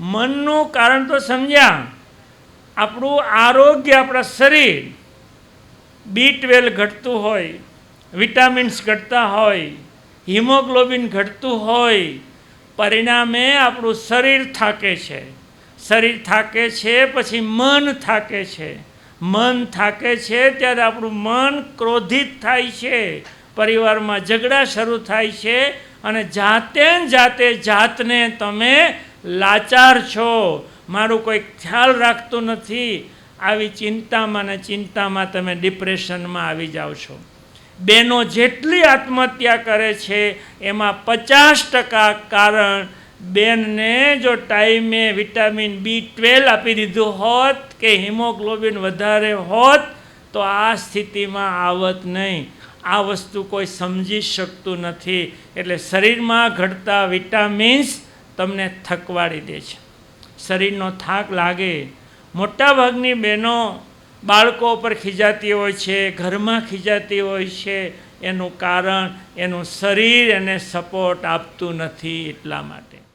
મનનું કારણ તો સમજ્યા. આપણું આરોગ્ય, આપણા શરીર બી ટ્વેલ્વ ઘટતું હોય, વિટામિન્સ ઘટતા હોય, હિમોગ્લોબિન ઘટતું હોય, પરિણામે આપણું શરીર થાકે છે. શરીર થાકે છે, પછી મન થાકે છે. મન થાકે છે, ત્યારે આપણું મન ક્રોધિત થાય છે. પરિવારમાં ઝઘડા શરૂ થાય છે, અને જાતે જાતે જાતને તમે લાચાર છો. મારું કોઈ ખ્યાલ રાખતું નથી. આવી ચિંતામાં ને ચિંતામાં તમે ડિપ્રેશનમાં આવી જાઓ છો. બેનો જેટલી આત્મહત્યા કરે છે, એમાં પચાસ ટકા કારણ બેનને જો ટાઈમે વિટામિન બી ટ્વેલ્વ આપી દીધું હોત કે હિમોગ્લોબિન વધારે હોત, તો આ સ્થિતિમાં આવત નહીં. આ વસ્તુ કોઈ સમજી શકતું નથી. એટલે શરીરમાં ઘટતા વિટામિન્સ તમને થકવાડી દે છે. શરીરનો થાક લાગે. મોટાભાગની બહેનો બાળકો પર ખીજાતી હોય છે, ઘરમાં ખીજાતી હોય છે. એનું કારણ, એનું શરીર એને સપોર્ટ આપતું નથી એટલા માટે.